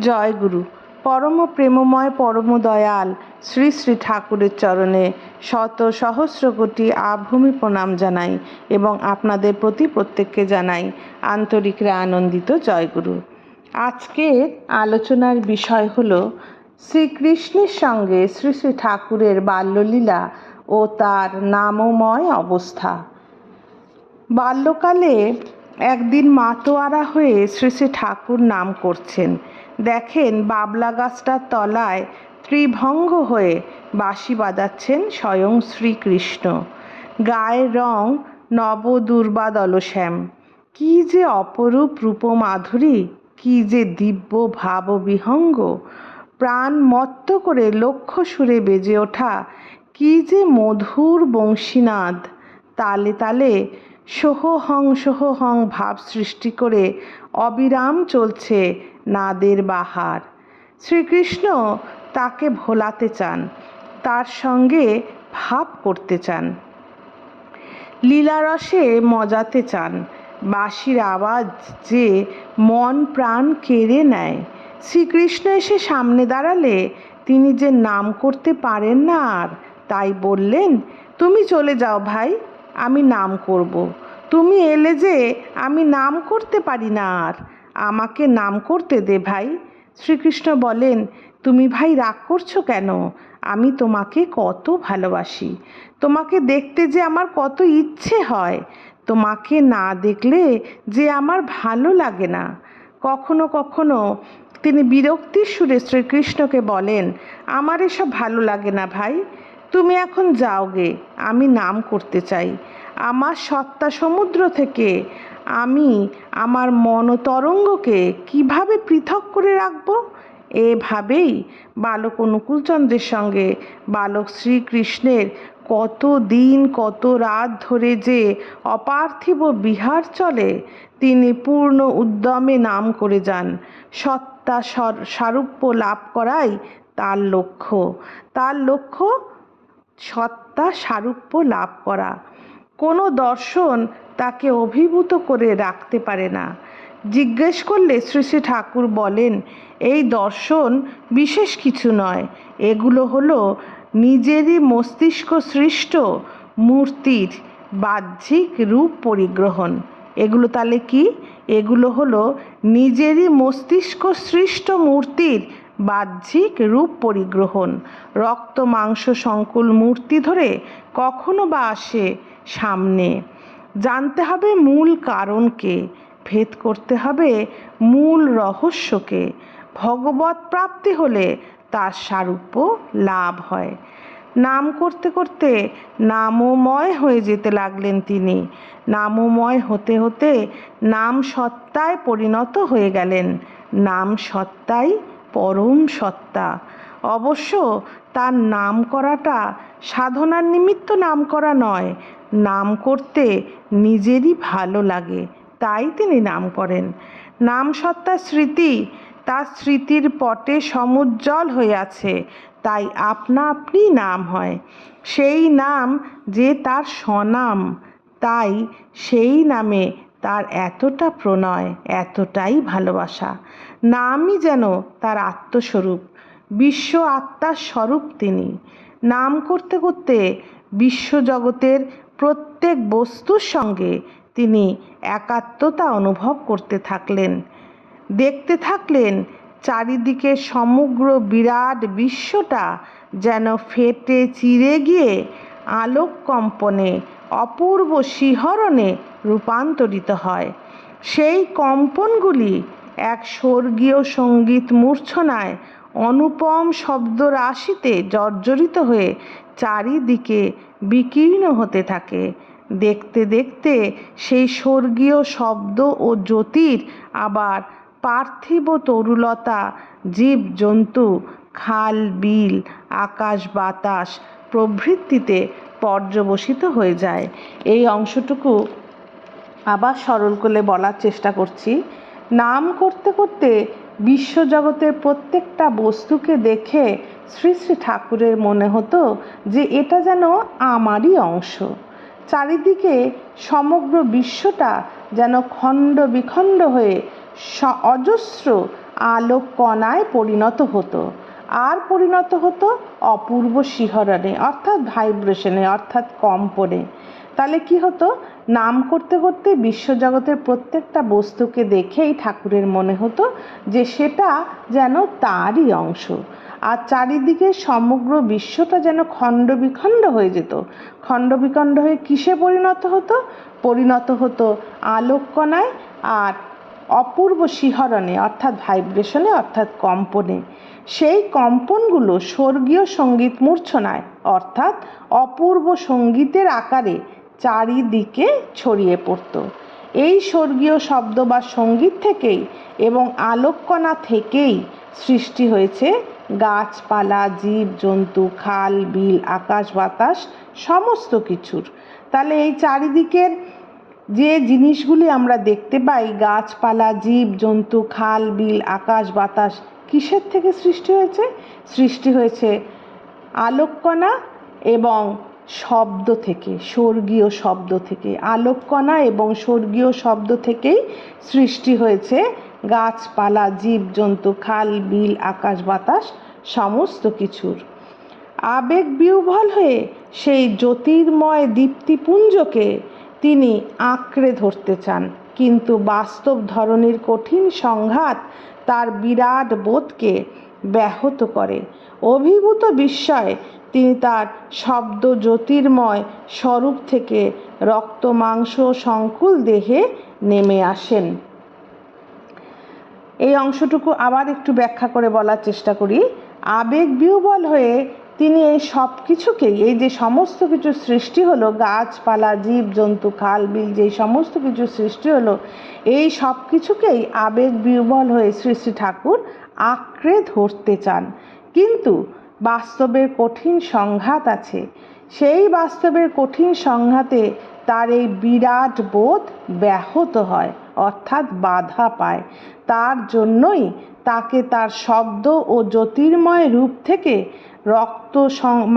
জয় গুরু পরম প্রেমময়, পরম দয়াল, শ্রী শ্রী ঠাকুরের চরণে শত সহস্র কোটি আভূমি প্রণাম জানাই এবং আপনাদের প্রতি প্রত্যেককে জানাই আন্তরিকরা আনন্দিত জয়গুরু। আজকের আলোচনার বিষয় হল শ্রীকৃষ্ণের সঙ্গে শ্রী শ্রী ঠাকুরের বাল্যলীলা ও তার নামময় অবস্থা। বাল্যকালে একদিন মাতোয়ারা হয়ে শ্রী শ্রী ঠাকুর নাম করছেন। দেখেন বাবলা গাছটার তলায় ত্রিভঙ্গ হয়ে বাঁশি বাজাচ্ছেন স্বয়ং শ্রীকৃষ্ণ। গায়ের রং নব দুর্বাদলশ্যাম কী যে অপরূপ রূপমাধুরী, কী যে দিব্য ভাব বিহঙ্গ প্রাণ মত্ত করে লক্ষ্য সুরে বেজে ওঠা, কী যে মধুর বংশীনাদ। তালে তালে সোহহং সোহহং ভাব সৃষ্টি করে অবিরাম চলছে নাদের বাহার। শ্রীকৃষ্ণ তাকে ভোলাতে চান, তার সঙ্গে ভাব করতে চান। লীলারসে মজাতে চান, বাঁশির আওয়াজ যে মন প্রাণ কেড়ে নেয়। শ্রীকৃষ্ণ এসে সামনে দাঁড়ালে তিনি যে নাম করতে পারেন না আর, তাই বললেন, তুমি চলে যাও ভাই, আমি নাম করব। তুমি এলে যে আমি নাম করতে পারি না আর আমাকে নাম করতে দে ভাই। শ্রীকৃষ্ণ বলেন, তুমি ভাই রাগ করছ কেন? আমি তোমাকে কত ভালোবাসি। তোমাকে দেখতে যে আমার কত ইচ্ছে হয়। তোমাকে না দেখলে যে আমার ভালো লাগে না। কখনো কখনো তিনি বিরক্তির সুরে শ্রীকৃষ্ণকে বলেন, আমার এসব ভালো লাগে না ভাই। তুমি এখন যাও গে, আমি নাম করতে চাই। আমার সত্তা সমুদ্র থেকে আমি আমার মনতরঙ্গকে কীভাবে পৃথক করে রাখব? এভাবেই বালক অনুকূলচন্দ্রের সঙ্গে বালক শ্রীকৃষ্ণের কত দিন কত রাত ধরে যে অপার্থিব বিহার চলে, তিনি পূর্ণ উদ্যমে নাম করে যান। সত্তা সারূপ্য লাভ করাই তার লক্ষ্য। তার লক্ষ্য সত্তা সারূপ্য লাভ করা। কোনো দর্শন তাকে অভিভূত করে রাখতে পারে না। জিজ্ঞেস করলে শ্রী শ্রী ঠাকুর বলেন, এই দর্শন বিশেষ কিছু নয়। এগুলো হলো নিজেরই মস্তিষ্ক সৃষ্ট মূর্তির বাহ্যিক রূপ পরিগ্রহণ। এগুলো তাহলে কি? এগুলো হলো নিজেরই মস্তিষ্ক সৃষ্ট মূর্তির বাহ্যিক রূপ পরিগ্রহণ। রক্ত, মাংস, সংকুল মূর্তি ধরে কখনো বা আসে সামনে। জানতে হবে মূল কারণকে, ভেদ করতে হবে মূল রহস্যকে। ভগবত প্রাপ্তি হলে তার সারূপ্য লাভ হয়। নাম করতে করতে নামময় হয়ে যেতে লাগলেন তিনি। নামময় হতে হতে নাম সত্তায় পরিণত হয়ে গেলেন। নাম সত্তাই পরম সত্তা। অবশ্য তার নাম করাটা সাধনার নিমিত্ত নাম করা নয় নাম করতে নিজেরই ভালো লাগে, তাই তিনি নাম করেন। নাম সত্তা স্মৃতি তার স্মৃতির পটে সমুজ্জ্বল হয়ে আছে, তাই আপনা আপনি নাম হয়। সেই নাম যে তার স্বনাম, তাই সেই নামে তার এতটা প্রণয়, এতটাই ভালোবাসা। নামই যেন তার আত্মস্বরূপ, বিশ্ব আত্মার স্বরূপ তিনি। নাম করতে করতে বিশ্বজগতের প্রত্যেক বস্তুর সঙ্গে তিনি একাত্মতা অনুভব করতে থাকলেন। দেখতে থাকলেন চারিদিকে সমগ্র বিরাট বিশ্বটা যেন ফেটে চিরে গিয়ে আলোক কম্পনে অপূর্ব শিহরণে রূপান্তরিত হয়। সেই কম্পনগুলি এক স্বর্গীয় সংগীত মূর্ছনায় অনুপম শব্দ রাশিতে জর্জরিত হয়ে চারিদিকে বিকীর্ণ হতে থাকে। দেখতে দেখতে সেই স্বর্গীয় শব্দ ও জ্যোতির, আবার পার্থিব তরুলতা জীব জন্তু খাল, বিল, আকাশ, বাতাস প্রভৃতিতে পর্যবসিত হয়ে যায়। এই অংশটুকু আবার সরল করে বলার চেষ্টা করছি। নাম করতে করতে বিশ্বজগতের প্রত্যেকটা বস্তুকে দেখে শ্রী শ্রী ঠাকুরের মনে হতো যে এটা যেন আমারই অংশ। চারিদিকে সমগ্র বিশ্বটা যেন খণ্ড বিখণ্ড হয়ে অজস্র আলোক কণায় পরিণত হতো। আর পরিণত হতো অপূর্ব শিহরণে, অর্থাৎ ভাইব্রেশনে, অর্থাৎ কম্পনে। তাহলে কি হতো? নাম করতে করতে বিশ্বজগতের প্রত্যেকটা বস্তুকে দেখেই ঠাকুরের মনে হতো যে সেটা যেন তারই অংশ। আর চারিদিকে সমগ্র বিশ্বটা যেন খণ্ড বিখণ্ড হয়ে যেত। খণ্ড বিখণ্ড হয়ে কিসে পরিণত হতো? পরিণত হতো আলোককণায় আর অপূর্ব শিহরণে, অর্থাৎ ভাইব্রেশনে, অর্থাৎ কম্পনে। সেই কম্পনগুলো স্বর্গীয় সংগীত মূর্ছনায়, অর্থাৎ অপূর্ব সঙ্গীতের আকারে চারিদিকে ছড়িয়ে পড়ত। এই স্বর্গীয় শব্দ বা সংগীত থেকেই এবং আলোককণা থেকেই সৃষ্টি হয়েছে গাছপালা জীব জন্তু খাল, বিল, আকাশ বাতাস, সমস্ত কিছুর। তাহলে এই চারিদিকের যে জিনিসগুলি আমরা দেখতে পাই, গাছপালা জীব জন্তু খাল, বিল, আকাশ বাতাস, কিসের থেকে সৃষ্টি হয়েছে? সৃষ্টি হয়েছে আলোককণা এবং শব্দ থেকে, স্বর্গীয় শব্দ থেকে। আলোককণা এবং স্বর্গীয় শব্দ থেকেই সৃষ্টি হয়েছে গাছপালা, জীবজন্তু, খাল, বিল, আকাশ, বাতাস, সমস্ত কিছুর। আবেগ বিহ্বল হয়ে সেই জ্যোতির্ময় দীপ্তিপুঞ্জকে তিনি আঁকড়ে ধরতে চান। কিন্তু বাস্তব ধরনের কঠিন সংঘাত তার বিরাট বোধকে ব্যাহত করে। অভিভূত বিস্ময়ে তিনি তার শব্দ জ্যোতির্ময় স্বরূপ থেকে রক্ত মাংস সংকুল দেহে নেমে আসেন। এই অংশটুকু আবার একটু ব্যাখ্যা করে বলার চেষ্টা করি। আবেগ বিহ্বল হয়ে তিনি এই সব কিছুকেই এই যে সমস্ত কিছু সৃষ্টি হলো, গাছপালা, জীব, জন্তু, খাল, বিল, যে সমস্ত কিছু সৃষ্টি হলো, এই সব কিছুকেই আবেগ বিহ্বল হয়ে শ্রী শ্রী ঠাকুর আঁকড়ে ধরতে চান। কিন্তু বাস্তবের কঠিন সংঘাত আছে। সেই বাস্তবের কঠিন সংঘাতে তার এই বিরাট বোধ ব্যাহত হয়। অর্থাৎ বাধা পায়। তার জন্যই তাকে তার শব্দ ও জ্যোতির্ময় রূপ থেকে রক্ত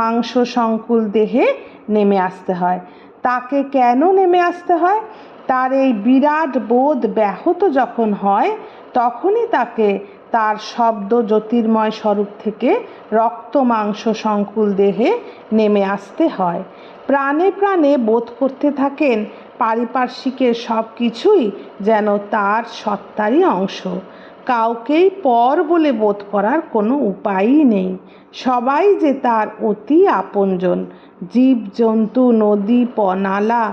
মাংস সংকুল দেহে নেমে আসতে হয়। তাকে কেন নেমে আসতে হয়? তার এই বিরাট বোধ ব্যাহত যখন হয়, তখনই তাকে তার শব্দ জ্যোতির্ময় স্বরূপ থেকে রক্ত মাংস সংকুল দেহে নেমে আসতে হয়। প্রাণে প্রাণে বোধ করতে থাকেন। পারিপার্শ্বিকের সব কিছুই যেন তার সত্তারই অংশ। কাউকেই পর বলে বোধ করার কোনো উপায়ই নেই। সবাই যে তার অতি আপনজন। জীব, জন্তু, নদী নালা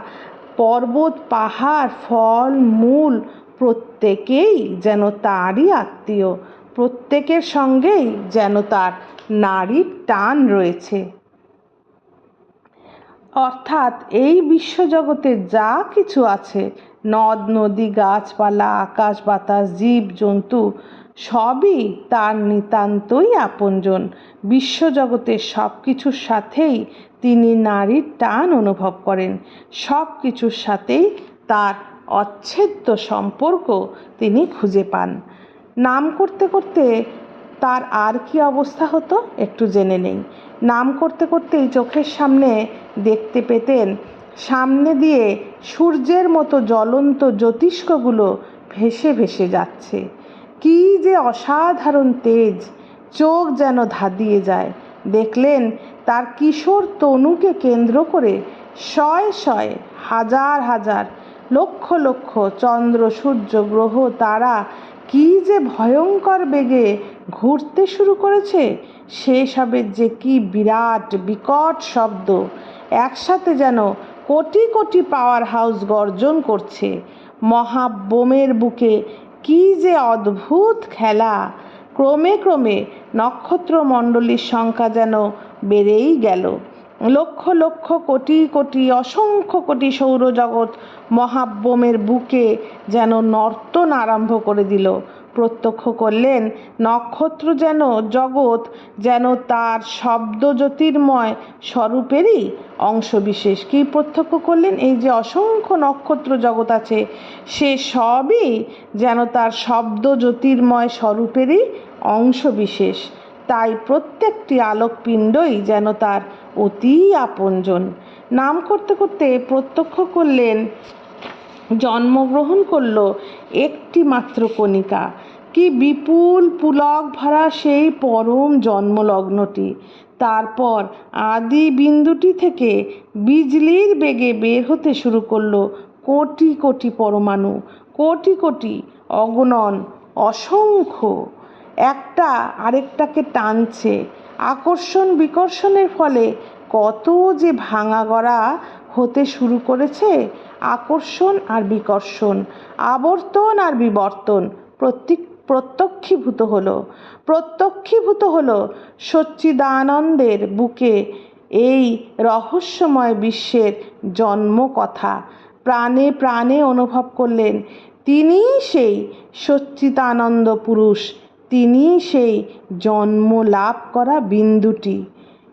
পর্বত, পাহাড়, ফল, মূল প্রত্যেকেই যেন তারই আত্মীয়। প্রত্যেকের সঙ্গেই যেন তার নারীর টান রয়েছে। অর্থাৎ এই বিশ্বজগতে যা কিছু আছে, নদ, নদী, গাছপালা, আকাশ, বাতাস, জীব, জন্তু, সবই তার নিতান্তই আপনজন। বিশ্বজগতের সব কিছুর সাথেই তিনি নারীর টান অনুভব করেন। সব কিছুর সাথেই তার অচ্ছেদ্য সম্পর্ক তিনি খুঁজে পান। নাম করতে করতে তার আর কি অবস্থা হতো একটু জেনে নেই। নাম করতে করতেই চোখের সামনে দেখতে পেতেন, সামনে দিয়ে সূর্যের মতো জ্বলন্ত জ্যোতিষ্কগুলো ভেসে ভেসে যাচ্ছে। কি যে অসাধারণ তেজ, চোখ যেন ধাঁধিয়ে যায়। দেখলেন তার কিশোর তনুকে কেন্দ্র করে শয়ে শয়ে হাজার হাজার লক্ষ লক্ষ চন্দ্র সূর্য গ্রহ তারা কি যে ভয়ঙ্কর বেগে ঘুরতে শুরু করেছে সেসবের যে কি বিরাট বিকট শব্দ, একসাথে যেন কোটি কোটি পাওয়ার হাউস গর্জন করছে। মহাবোমের বুকে কি যে অদ্ভুত খেলা, ক্রমে ক্রমে নক্ষত্রমণ্ডলীর সংখ্যা যেন বেড়েই গেল। লক্ষ লক্ষ কোটি কোটি অসংখ্য কোটি সৌরজগৎ মহাব্যোমের বুকে যেন নর্তন আরম্ভ করে দিল। প্রত্যক্ষ করলেন, নক্ষত্র যেন জগৎ, যেন তার শব্দ জ্যোতির্ময় স্বরূপেরই অংশবিশেষ। কী প্রত্যক্ষ করলেন? এই যে অসংখ্য নক্ষত্র জগৎ আছে, সে সবই যেন তার শব্দ জ্যোতির্ময় স্বরূপেরই অংশবিশেষ। তাই প্রত্যেকটি আলোকপিণ্ডই যেন তার অতি আপনজন। নাম করতে করতে প্রত্যক্ষ করলেন, জন্মগ্রহণ করল একটি মাত্র কণিকা। কি বিপুল পুলক ভরা সেই পরম জন্মলগ্নটি। তারপর আদি বিন্দুটি থেকে বিজলির বেগে বের হতে শুরু করল কোটি কোটি পরমাণু, কোটি কোটি অগণন, অসংখ্য। একটা আরেকটাকে টানছে। আকর্ষণ বিকর্ষণের ফলে কত যে ভাঙা গড়া হতে শুরু করেছে, আকর্ষণ আর বিকর্ষণ, আবর্তন আর বিবর্তন প্রত্যেক, প্রত্যক্ষীভূত হলো। প্রত্যক্ষীভূত হলো সচ্চিদানন্দের বুকে এই রহস্যময় বিশ্বের জন্ম কথা প্রাণে প্রাণে অনুভব করলেন তিনিই সেই সচ্চিদানন্দ পুরুষ। তিনিই সেই জন্ম লাভ করা বিন্দুটি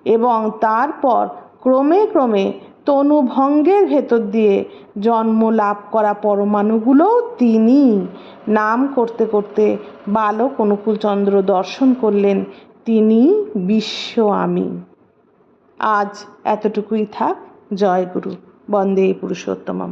এবং তারপর ক্রমে ক্রমে তনুভঙ্গের ভেতর দিয়ে জন্ম লাভ করা পরমাণুগুলোও তিনি নাম করতে করতে বালক অনুকূলচন্দ্র দর্শন করলেন তিনি বিশ্ব আমি। আজ এতটুকুই থাক। জয় গুরু। বন্দে পুরুষোত্তমম।